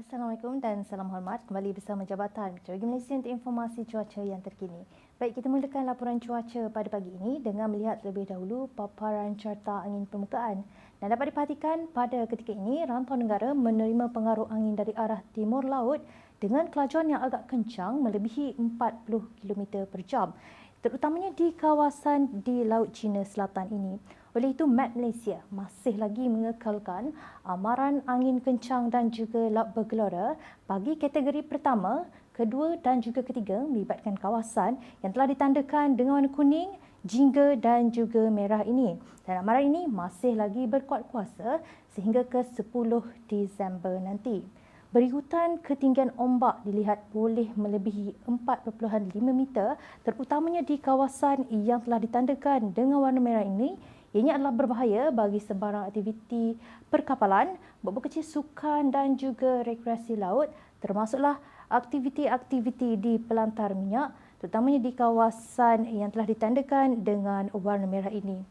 Assalamualaikum dan salam hormat kembali bersama Jabatan Meteorologi Malaysia untuk informasi cuaca yang terkini. Baik, kita mulakan laporan cuaca pada pagi ini dengan melihat terlebih dahulu paparan carta angin permukaan. Dan dapat diperhatikan pada ketika ini rantau negara menerima pengaruh angin dari arah timur laut dengan kelajuan yang agak kencang melebihi 40 km per jam terutamanya di kawasan di Laut Cina Selatan ini. Oleh itu, Met Malaysia masih lagi mengekalkan amaran angin kencang dan juga laut bergelora bagi kategori pertama, kedua dan juga ketiga melibatkan kawasan yang telah ditandakan dengan warna kuning, jingga dan juga merah ini. Dan amaran ini masih lagi berkuat kuasa sehingga ke 10 Disember nanti. Berikutan ketinggian ombak dilihat boleh melebihi 4.5 meter terutamanya di kawasan yang telah ditandakan dengan warna merah ini Ianya adalah berbahaya bagi sebarang aktiviti perkapalan, berbekecil sukan dan juga rekreasi laut termasuklah aktiviti-aktiviti di pelantar minyak terutamanya di kawasan yang telah ditandakan dengan warna merah ini.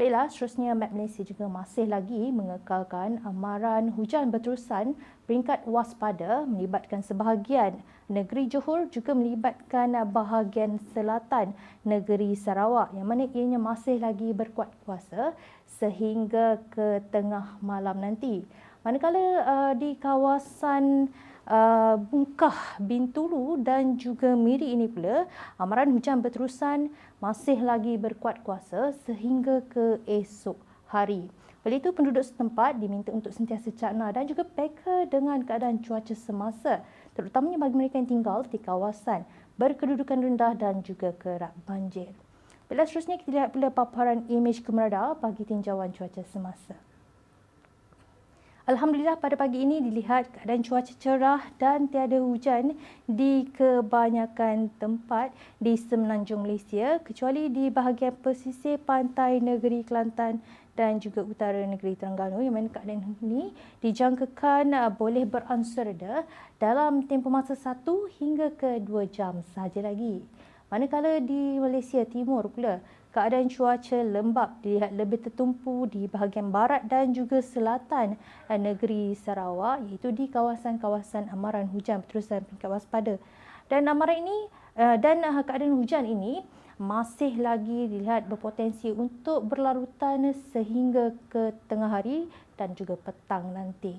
Baiklah, seterusnya Map Malaysia juga masih lagi mengekalkan amaran hujan berterusan peringkat waspada melibatkan sebahagian negeri Johor juga melibatkan bahagian selatan negeri Sarawak yang mana ianya masih lagi berkuat kuasa sehingga ke tengah malam nanti. Manakala uh, di kawasan uh, Bungkah, Bintulu dan juga Miri ini pula amaran hujan berterusan masih lagi berkuat kuasa sehingga ke esok hari. Oleh itu penduduk setempat diminta untuk sentiasa cakna dan juga peka dengan keadaan cuaca semasa terutamanya bagi mereka yang tinggal di kawasan berkedudukan rendah dan juga kerap banjir. Bila seterusnya kita lihat pula paparan imej kemerada bagi tinjauan cuaca semasa. Alhamdulillah pada pagi ini dilihat keadaan cuaca cerah dan tiada hujan di kebanyakan tempat di semenanjung Malaysia kecuali di bahagian pesisir pantai negeri Kelantan dan juga utara negeri Terengganu yang mana keadaan ini dijangkakan uh, boleh beransur reda dalam tempoh masa 1 hingga ke 2 jam sahaja lagi. Manakala di Malaysia Timur pula keadaan cuaca lembap dilihat lebih tertumpu di bahagian barat dan juga selatan negeri Sarawak iaitu di kawasan-kawasan amaran hujan berterusan peringkat waspada. Dan amaran ini eh, dan eh, keadaan hujan ini masih lagi dilihat berpotensi untuk berlarutan sehingga ke tengah hari dan juga petang nanti.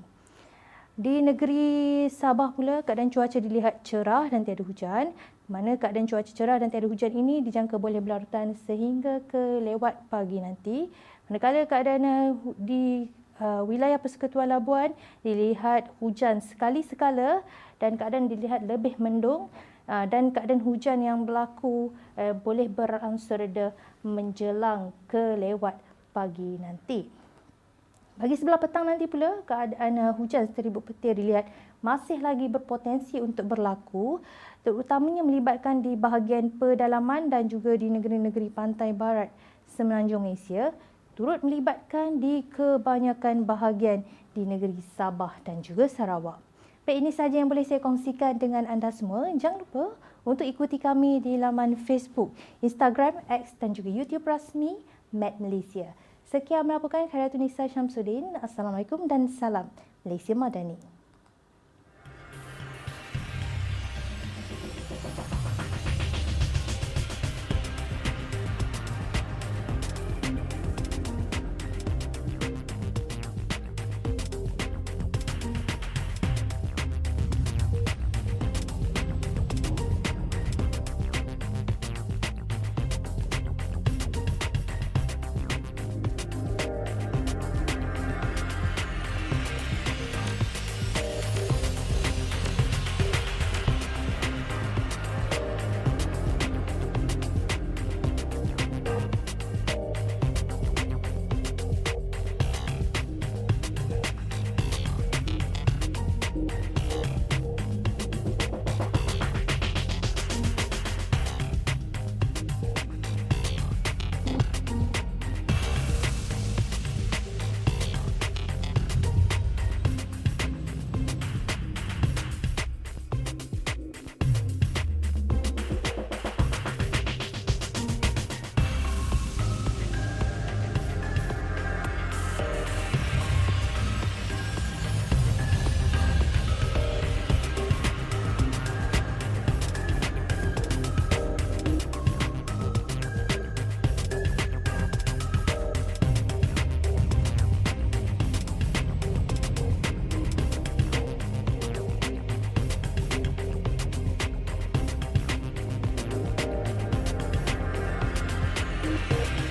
Di negeri Sabah pula keadaan cuaca dilihat cerah dan tiada hujan mana keadaan cuaca cerah dan tiada hujan ini dijangka boleh berlarutan sehingga ke lewat pagi nanti. Manakala keadaan uh, di uh, wilayah Persekutuan Labuan dilihat hujan sekali sekala dan keadaan dilihat lebih mendung uh, dan keadaan hujan yang berlaku uh, boleh beransur reda menjelang ke lewat pagi nanti. Bagi sebelah petang nanti pula, keadaan uh, hujan seribut petir dilihat masih lagi berpotensi untuk berlaku terutamanya melibatkan di bahagian pedalaman dan juga di negeri-negeri pantai barat semenanjung Malaysia turut melibatkan di kebanyakan bahagian di negeri Sabah dan juga Sarawak. Baik, ini sahaja yang boleh saya kongsikan dengan anda semua. Jangan lupa untuk ikuti kami di laman Facebook, Instagram, X dan juga YouTube rasmi Met Malaysia. Sekian melaporkan Khairatun Nisa Syamsuddin. Assalamualaikum dan salam Malaysia Madani.